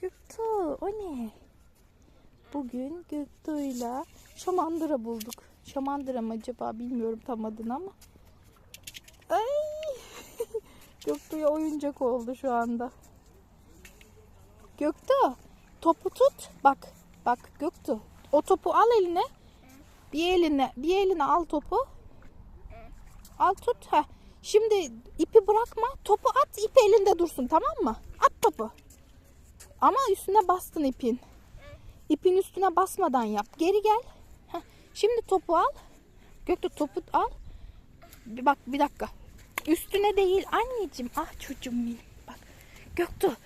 Göktuğ o ne? Bugün Göktuğ'yla şamandıra bulduk. Şamandıra mı acaba bilmiyorum tam adını ama. Ay! Göktuğ'a oyuncak oldu şu anda. Göktuğ topu tut. Bak bak Göktuğ. O topu al eline. Bir eline bir eline al topu. Al tut. Ha. Şimdi ipi bırakma. Topu at ip elinde dursun tamam mı? At topu. Ama üstüne bastın ipin. İpin üstüne basmadan yap. Geri gel. Şimdi topu al. Göktuğ topu al. Bir bak bir dakika. Üstüne değil anneciğim. Ah çocuğum benim. Bak. Göktuğ.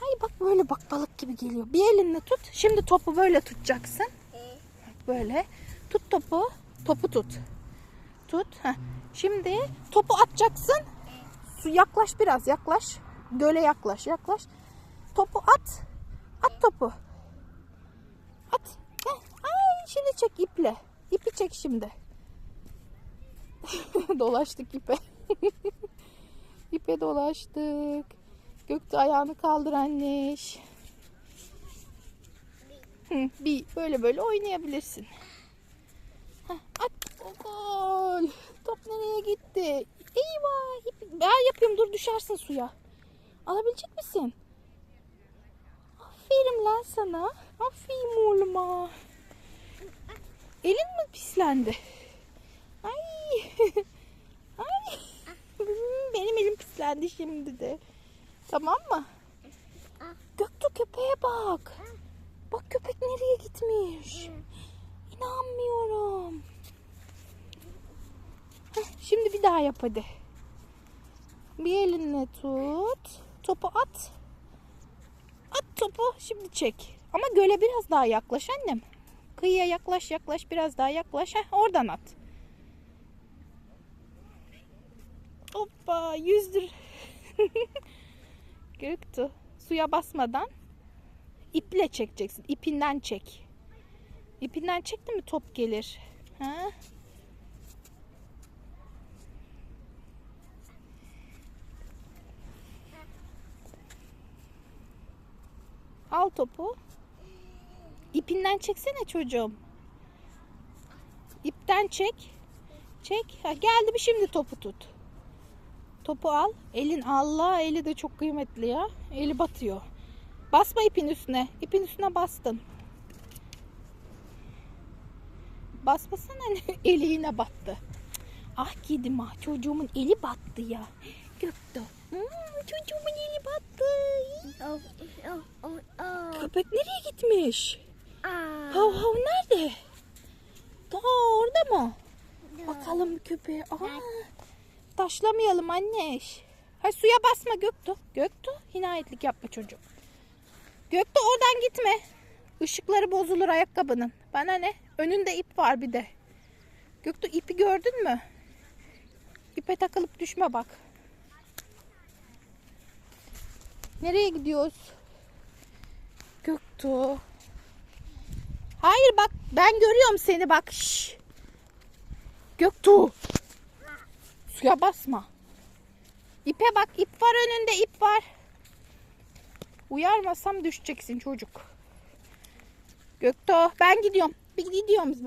Hay bak böyle bak balık gibi geliyor. Bir elinle tut. Şimdi topu böyle tutacaksın. Böyle. Tut topu. Topu tut. Tut. Heh. Şimdi topu atacaksın. Su yaklaş biraz yaklaş. Göle yaklaş yaklaş. Topu at. At topu. At. Heh. Ay şimdi çek iple. İpi çek şimdi. dolaştık ipe. ipe dolaştık. Gökte ayağını kaldır anneş. Hı, bir böyle böyle oynayabilirsin. Heh, at. Gol. Top nereye gitti? Eyvah. Ben yapıyorum dur düşersin suya. Alabilecek misin? Aferin lan sana. Aferin oğluma. Elin mi pislendi? Ay. Ay. Benim elim pislendi şimdi de. Tamam mı? Göktuğ köpeğe bak. Bak köpek nereye gitmiş? İnanmıyorum. Şimdi bir daha yap hadi. Bir elinle tut. Topu at. At topu. Şimdi çek. Ama göle biraz daha yaklaş annem. Kıyıya yaklaş yaklaş biraz daha yaklaş. Heh, oradan at. Hoppa yüzdür. Göktuğ. Suya basmadan iple çekeceksin. İpinden çek. İpinden çekti mi top gelir. Ha? Al topu. İpinden çeksene çocuğum. İpten çek. Çek. Ha, geldi mi şimdi topu tut. Topu al. Elin Allah eli de çok kıymetli ya. Eli batıyor. Basma ipin üstüne. İpin üstüne bastın. Basmasana eli yine battı. Ah kedim ah çocuğumun eli battı ya. Göktuğ. Hmm, çocuğumun eli battı. Oh, oh, oh. Köpek nereye gitmiş? Ah. Hav hav nerede? Daha orada mı? Bakalım köpeğe. Aa, taşlamayalım anne. Hay suya basma Göktuğ. Göktuğ hinayetlik yapma çocuğum. Göktuğ oradan gitme. Işıkları bozulur ayakkabının. Bana ne? Önünde ip var bir de. Göktuğ ipi gördün mü? İpe takılıp düşme bak. Nereye gidiyoruz? Göktuğ. Hayır bak ben görüyorum seni bak. Şş. Göktuğ. Suya basma. İpe bak ip var önünde ip var. Uyarmasam düşeceksin çocuk. Göktuğ ben gidiyorum. Bir gidiyoruz ben.